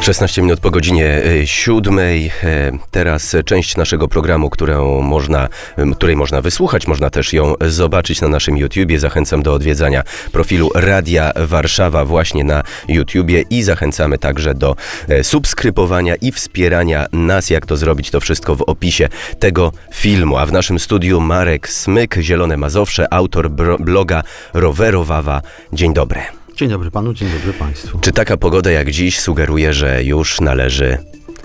16 minut po godzinie y, siódmej. E, Teraz część naszego programu, którą można, której można wysłuchać, można też ją zobaczyć na naszym YouTubie. Zachęcam do odwiedzania profilu Radia Warszawa właśnie na YouTubie i zachęcamy także do e, subskrybowania i wspierania nas. Jak to zrobić, to wszystko w opisie tego filmu. A w naszym studiu Marek Smyk, Zielone Mazowsze, autor bloga Rowerowawa. Dzień dobry. Dzień dobry panu, dzień dobry państwu. Czy taka pogoda jak dziś sugeruje, że już należy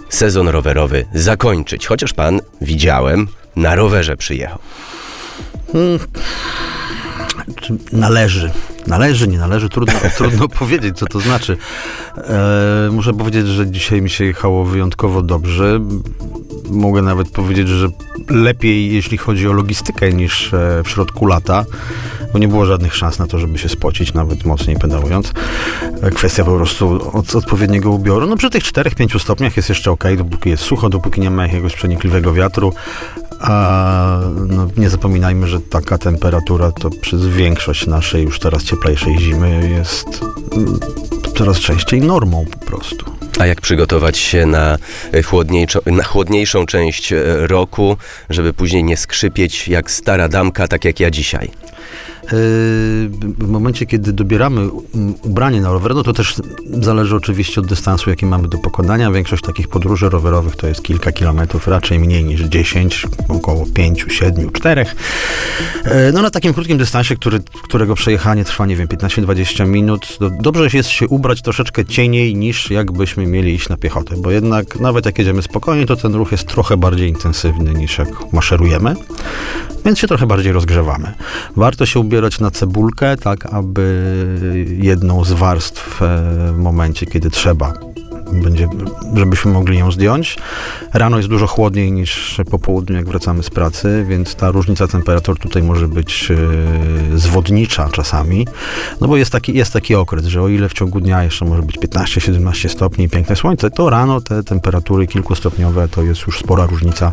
sezon rowerowy zakończyć? Chociaż pan, widziałem, na rowerze przyjechał. Czy należy? Należy, nie należy, trudno, trudno powiedzieć, co to znaczy. E, muszę powiedzieć, że dzisiaj mi się jechało wyjątkowo dobrze. Mogę nawet powiedzieć, że lepiej, jeśli chodzi o logistykę, niż e, w środku lata, bo nie było żadnych szans na to, żeby się spocić, nawet mocniej pedałując. E, Kwestia po prostu od, odpowiedniego ubioru. No przy tych 4-5 stopniach jest jeszcze ok, dopóki jest sucho, dopóki nie ma jakiegoś przenikliwego wiatru. A no, nie zapominajmy, że taka temperatura to przez większość naszej już teraz cieplejszej zimy jest mm, coraz częściej normą po prostu. A jak przygotować się na, e, chłodniejszą, na chłodniejszą część e, roku, żeby później nie skrzypieć jak stara damka, tak jak ja dzisiaj? Yy, W momencie, kiedy dobieramy mm, ubranie na rower, no to też zależy oczywiście od dystansu, jaki mamy do pokonania. Większość takich podróży rowerowych to jest kilka kilometrów, raczej mniej niż 10, około 5, 7, 4. Yy, No na takim krótkim dystansie, który, którego przejechanie trwa, nie wiem, 15-20 minut, to dobrze jest się ubrać troszeczkę cieniej niż jakbyśmy mieli iść na piechotę, bo jednak nawet jak jedziemy spokojnie, to ten ruch jest trochę bardziej intensywny niż jak maszerujemy, więc się trochę bardziej rozgrzewamy. Warto się ubierać na cebulkę, tak aby jedną z warstw e, w momencie, kiedy trzeba, będzie, żebyśmy mogli ją zdjąć. Rano jest dużo chłodniej niż po południu, jak wracamy z pracy, więc ta różnica temperatur tutaj może być e, zwodnicza czasami, no bo jest taki, jest taki okres, że o ile w ciągu dnia jeszcze może być 15-17 stopni i piękne słońce, to rano te temperatury kilkustopniowe to jest już spora różnica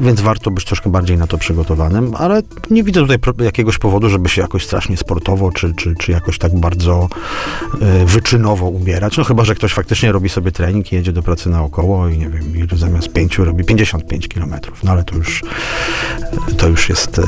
więc warto być troszkę bardziej na to przygotowanym, ale nie widzę tutaj jakiegoś powodu, żeby się jakoś strasznie sportowo, czy, czy, czy jakoś tak bardzo e, wyczynowo ubierać. No chyba, że ktoś faktycznie robi sobie trening i jedzie do pracy naokoło i nie wiem, zamiast pięciu robi 55 kilometrów. No ale to już, to już jest e,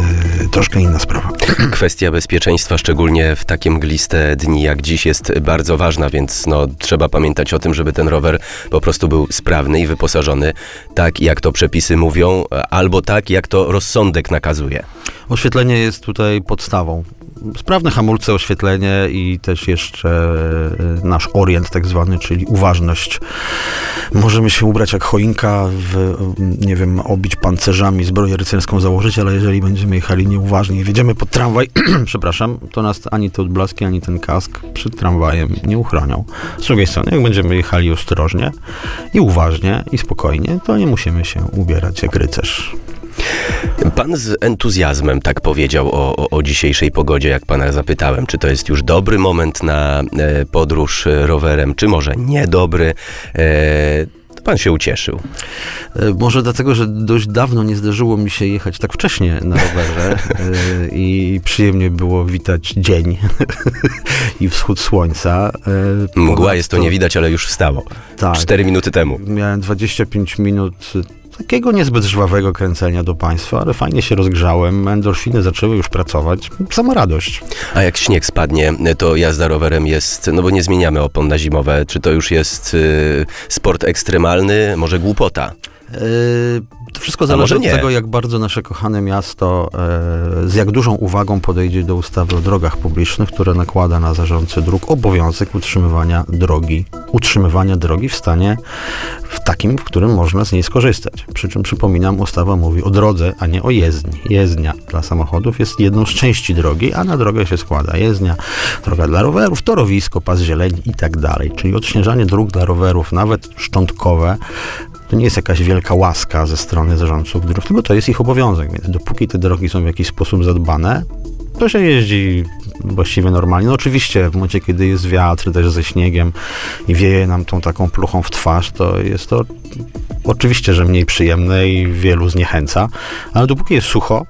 troszkę inna sprawa. Kwestia bezpieczeństwa, szczególnie w takie mgliste dni jak dziś, jest bardzo ważna, więc no, trzeba pamiętać o tym, żeby ten rower po prostu był sprawny i wyposażony tak, jak to przepisy mówią, albo tak, jak to rozsądek nakazuje. Oświetlenie jest tutaj podstawą. Sprawne hamulce, oświetlenie i też jeszcze e, nasz orient tak zwany, czyli uważność. Możemy się ubrać jak choinka, w, nie wiem, obić pancerzami, zbroję rycerską założyć, ale jeżeli będziemy jechali nieuważnie i wjedziemy pod tramwaj, przepraszam, to nas ani te odblaski, ani ten kask przed tramwajem nie uchronią. Z drugiej strony, jak będziemy jechali ostrożnie i uważnie i spokojnie, to nie musimy się ubierać jak rycerz. Pan z entuzjazmem tak powiedział o, o, o dzisiejszej pogodzie, jak pana zapytałem, czy to jest już dobry moment na e, podróż e, rowerem, czy może niedobry. E, to pan się ucieszył. E, Może dlatego, że dość dawno nie zdarzyło mi się jechać tak wcześnie na rowerze e, i przyjemnie było witać dzień i wschód słońca. Mgła jest to nie widać, ale już wstało. Tak. Cztery minuty temu. Miałem 25 minut takiego niezbyt żwawego kręcenia do państwa, ale fajnie się rozgrzałem, endorfiny zaczęły już pracować. Sama radość. A jak śnieg spadnie, to jazda rowerem jest, no bo nie zmieniamy opon na zimowe. Czy to już jest y, sport ekstremalny, może głupota? E, To wszystko zależy od tego, jak bardzo nasze kochane miasto e, z jak dużą uwagą podejdzie do ustawy o drogach publicznych, które nakłada na zarządcę dróg obowiązek utrzymywania drogi, utrzymywania drogi w stanie w takim, w którym można z niej skorzystać. Przy czym przypominam, ustawa mówi o drodze, a nie o jezdni. Jezdnia dla samochodów jest jedną z części drogi, a na drogę się składa jezdnia, droga dla rowerów, torowisko, pas zieleni i tak dalej. Czyli odśnieżanie dróg dla rowerów, nawet szczątkowe, to nie jest jakaś wielka łaska ze strony zarządców dróg, tylko to jest ich obowiązek, więc dopóki te drogi są w jakiś sposób zadbane, to się jeździ właściwie normalnie. No oczywiście w momencie, kiedy jest wiatr też ze śniegiem i wieje nam tą taką pluchą w twarz, to jest to oczywiście, że mniej przyjemne i wielu zniechęca, ale dopóki jest sucho,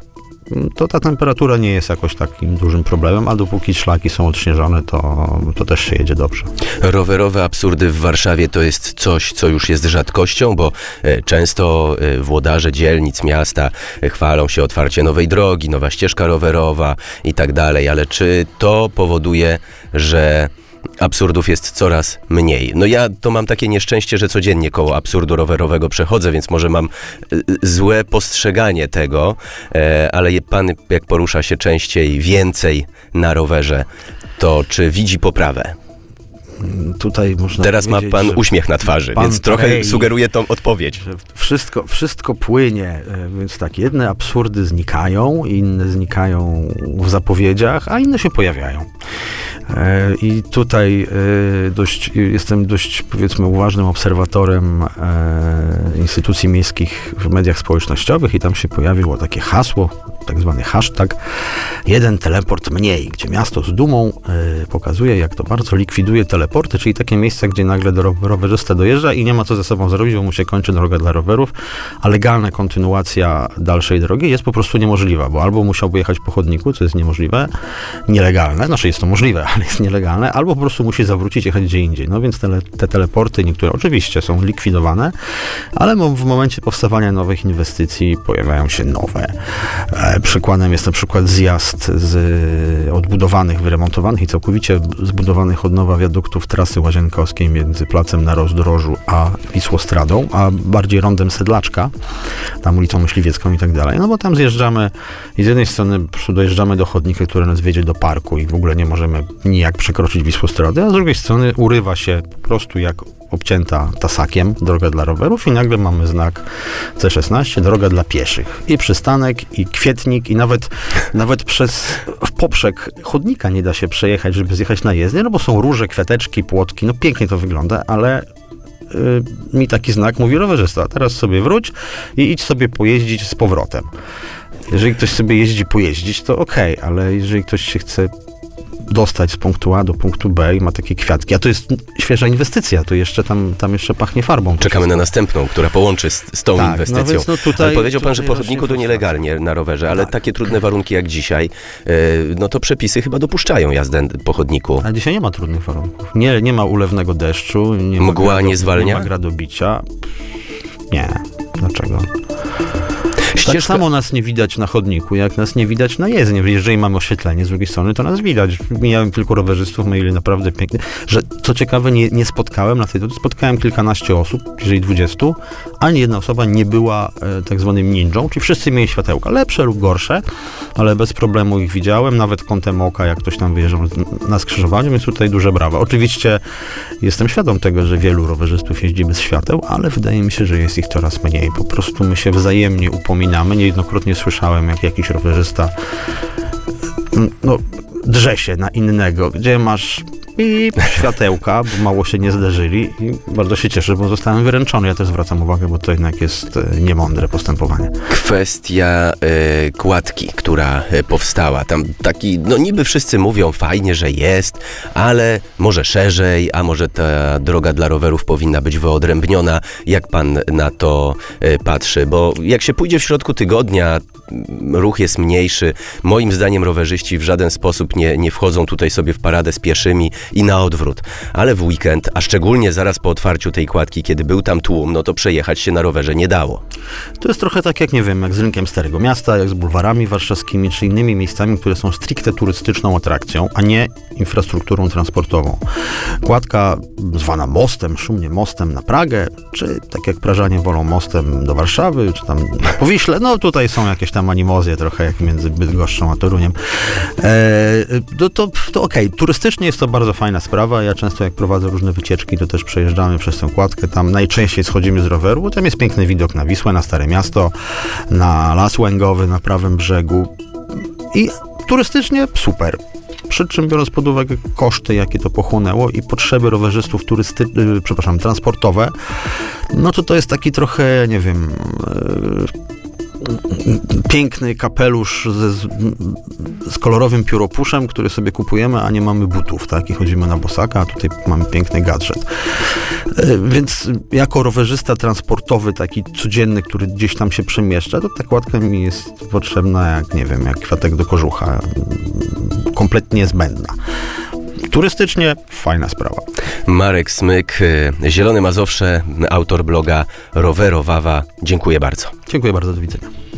to ta temperatura nie jest jakoś takim dużym problemem, a dopóki szlaki są odśnieżone, to, to też się jedzie dobrze. Rowerowe absurdy w Warszawie to jest coś, co już jest rzadkością, bo e, często e, włodarze dzielnic miasta e, chwalą się otwarcie nowej drogi, nowa ścieżka rowerowa i tak dalej, ale czy to powoduje, że absurdów jest coraz mniej? No ja to mam takie nieszczęście, że codziennie koło absurdu rowerowego przechodzę, więc może mam e, złe postrzeganie tego, e, ale pan jak porusza się częściej, więcej na rowerze, to czy widzi poprawę? Tutaj można Teraz ma pan uśmiech na twarzy, więc trochę klei. sugeruje tą odpowiedź. wszystko, wszystko płynie, e, więc tak, jedne absurdy znikają, inne znikają w zapowiedziach, a inne się pojawiają. E, I tutaj e, dość, jestem dość, powiedzmy, uważnym obserwatorem e, instytucji miejskich w mediach społecznościowych i tam się pojawiło takie hasło, tak zwany hashtag, jeden teleport mniej, gdzie miasto z dumą e, pokazuje, jak to bardzo likwiduje teleporty, czyli takie miejsca, gdzie nagle do ro- rowerzysta dojeżdża i nie ma co ze sobą zrobić, bo mu się kończy droga dla rowerów, a legalna kontynuacja dalszej drogi jest po prostu niemożliwa, bo albo musiałby jechać po chodniku, co jest niemożliwe, nielegalne, znaczy jest to możliwe, ale jest nielegalne, albo po prostu musi zawrócić, jechać gdzie indziej. No więc tele, te teleporty, niektóre oczywiście są likwidowane, ale w momencie powstawania nowych inwestycji pojawiają się nowe. Przykładem jest na przykład zjazd z e, odbudowanych, wyremontowanych i całkowicie zbudowanych od nowa wiaduktów trasy łazienkowskiej między Placem na Rozdrożu a Wisłostradą, a bardziej rondem Sedlaczka, tam ulicą Myśliwiecką i tak dalej. No bo tam zjeżdżamy i z jednej strony po prostu dojeżdżamy do chodnika, który nas wiedzie do parku i w ogóle nie możemy nijak przekroczyć Wisłostrady, a z drugiej strony urywa się po prostu jak obcięta tasakiem droga dla rowerów i nagle mamy znak C16, droga dla pieszych. I przystanek, i kwietnik, i nawet, nawet przez w poprzek chodnika nie da się przejechać, żeby zjechać na jezdnię, no bo są róże, kwiateczki, płotki, no pięknie to wygląda, ale y, mi taki znak mówi rowerzysta, teraz sobie wróć i idź sobie pojeździć z powrotem. Jeżeli ktoś sobie jeździ pojeździć, to okej, ale jeżeli ktoś się chce dostać z punktu A do punktu B i ma takie kwiatki, a to jest świeża inwestycja, to jeszcze tam, tam jeszcze pachnie farbą. Czekamy na następną, która połączy z, z tą Tak, no inwestycją. więc no tutaj- ale powiedział pan, że po chodniku to nielegalnie na rowerze, ale Tak. takie trudne warunki jak dzisiaj, e, no to przepisy chyba dopuszczają jazdę po chodniku. A dzisiaj nie ma trudnych warunków. Nie, nie ma ulewnego deszczu, nie ma Mgła nie zwalnia? Nie ma gradobicia. Nie. Dlaczego? Tak Ścieżka- samo nas nie widać na chodniku, jak nas nie widać na jezdni. Jeżeli mamy oświetlenie z drugiej strony, to nas widać. Mijałem kilku rowerzystów, mieli naprawdę pięknie. Że co ciekawe, nie, nie spotkałem na tej drodze, spotkałem kilkanaście osób, bliżej 20. Ani jedna osoba nie była e, tak zwanym ninją, czyli wszyscy mieli światełka, lepsze lub gorsze, ale bez problemu ich widziałem, nawet kątem oka, jak ktoś tam wyjeżdżał na skrzyżowaniu, więc tutaj duże brawa. Oczywiście jestem świadom tego, że wielu rowerzystów jeździ bez świateł, ale wydaje mi się, że jest ich coraz mniej. Po prostu my się wzajemnie upominamy. Niejednokrotnie słyszałem, jak jakiś rowerzysta mm, no, drze się na innego, gdzie masz i światełka, bo mało się nie zderzyli i bardzo się cieszę, bo zostałem wyręczony. Ja też zwracam uwagę, bo to jednak jest e, niemądre postępowanie. Kwestia e, kładki, która e, powstała. Tam taki, no niby wszyscy mówią fajnie, że jest, ale może szerzej, a może ta droga dla rowerów powinna być wyodrębniona. Jak pan na to e, patrzy? Bo jak się pójdzie w środku tygodnia, m, ruch jest mniejszy. Moim zdaniem rowerzyści w żaden sposób nie, nie wchodzą tutaj sobie w paradę z pieszymi i na odwrót. Ale w weekend, a szczególnie zaraz po otwarciu tej kładki, kiedy był tam tłum, no to przejechać się na rowerze nie dało. To jest trochę tak jak, nie wiem, jak z rynkiem Starego Miasta, jak z bulwarami warszawskimi, czy innymi miejscami, które są stricte turystyczną atrakcją, a nie infrastrukturą transportową. Kładka zwana mostem, szumnie mostem na Pragę, czy tak jak Prażanie wolą mostem do Warszawy, czy tam na Powiśle, no tutaj są jakieś tam animozje trochę jak między Bydgoszczą a Toruniem. E, to to, to okej, turystycznie jest to bardzo fajna sprawa. Ja często jak prowadzę różne wycieczki, to też przejeżdżamy przez tę kładkę. Tam najczęściej schodzimy z roweru, bo tam jest piękny widok na Wisłę, na Stare Miasto, na Las Łęgowy, na prawym brzegu. I turystycznie super. Przy czym biorąc pod uwagę koszty, jakie to pochłonęło i potrzeby rowerzystów turysty, y, przepraszam, transportowe, no to to jest taki trochę, nie wiem, y, piękny kapelusz ze, z, kolorowym pióropuszem, który sobie kupujemy, a nie mamy butów, tak? I chodzimy na bosaka, a tutaj mamy piękny gadżet. E, Więc jako rowerzysta transportowy, taki codzienny, który gdzieś tam się przemieszcza, to ta kładka mi jest potrzebna jak, nie wiem, jak kwiatek do kożucha. Kompletnie zbędna. Turystycznie fajna sprawa. Marek Smyk, e, Zielony Mazowsze, autor bloga Rowerowawa. Dziękuję bardzo. Dziękuję bardzo, do widzenia.